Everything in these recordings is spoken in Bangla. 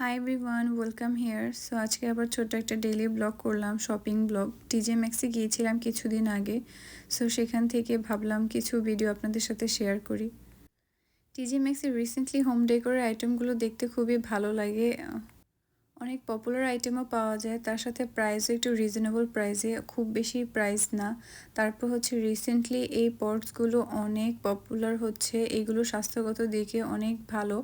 Hi everyone welcome here so আজকে আবার ছোট একটা ডেলি ব্লগ করলাম শপিং ব্লগ টিজে ম্যাক্সে গিয়েছিলাম কিছুদিন আগে। সো সেখান থেকে ভাবলাম কিছু ভিডিও আপনাদের সাথে শেয়ার করি। টিজে ম্যাক্সের রিসেন্টলি হোম ডেকোরের আইটেমগুলো দেখতে খুবই ভালো লাগে। অনেক পপুলার আইটেমও পাওয়া যায়। তার সাথে প্রাইসও একটু রিজনেবল প্রাইসে খুব বেশি প্রাইস না। তারপর হচ্ছে রিসেন্টলি এই পটসগুলো অনেক পপুলার হচ্ছে। এগুলো স্বাস্থ্যগত দিকে অনেক ভালো।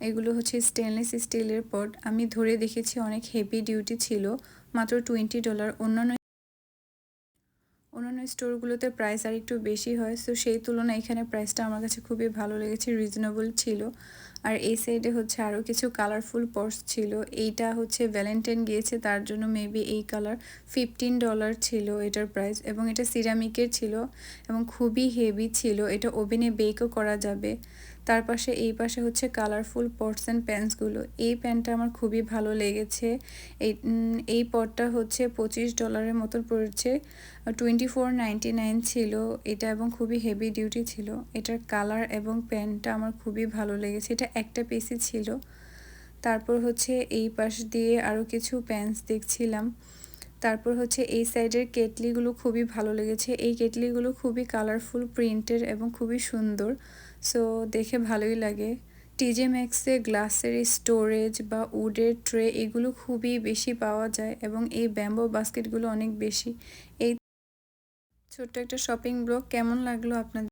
এগুলো হচ্ছে স্টেনলেস স্টিলের পট আমি ধরে দেখেছি অনেক হেভি ডিউটি ছিল, মাত্র টোয়েন্টি ডলার অন্যান্য অন্যান্য স্টোরগুলোতে প্রাইস আর একটু বেশি হয়। সো সেই তুলনায় এখানে প্রাইসটা আমার কাছে খুবই ভালো লেগেছে রিজনেবল ছিল। আর এই সাইডে হচ্ছে আরও কিছু কালারফুল পর্স ছিল। এইটা হচ্ছে ভ্যালেন্টাইন গিয়েছে, তার জন্য মেবি এই কালার ফিফটিন ডলার ছিল এটার প্রাইস এবং এটা সিরামিকের ছিল এবং খুবই হেভি ছিল। এটা ওভেনে বেকও করা যাবে। তার পাশে, এই পাশে হচ্ছে কালারফুল পটস অ্যান্ড প্যান্টসগুলো এই প্যান্টটা আমার খুবই ভালো লেগেছে। এই এই পটটা হচ্ছে পঁচিশ ডলারের মতন পড়েছে। টোয়েন্টি ফোর নাইনটি নাইন ছিল, এটা এবং খুবই হেভি ডিউটি ছিল। এটার কালার এবং প্যান্টটা আমার খুবই ভালো লেগেছে। এটা একটা পিসই ছিল। তারপর হচ্ছে এই পাশ দিয়ে আরও কিছু প্যান্টস দেখছিলাম। তারপর হচ্ছে এই সাইডের কেটলিগুলো খুবই ভালো লেগেছে। এই কেটলিগুলো খুবই কালারফুল প্রিন্টের এবং খুবই সুন্দর। সো দেখে ভালোই লাগে। টিজে ম্যাক্সে গ্লাসের স্টোরেজ বা উডের ট্রে এগুলো খুবই বেশি পাওয়া যায় এবং এই ব্যাম্বো বাস্কেটগুলো অনেক বেশি। এই ছোট্ট একটা শপিং ব্লগ কেমন লাগল আপনাদের?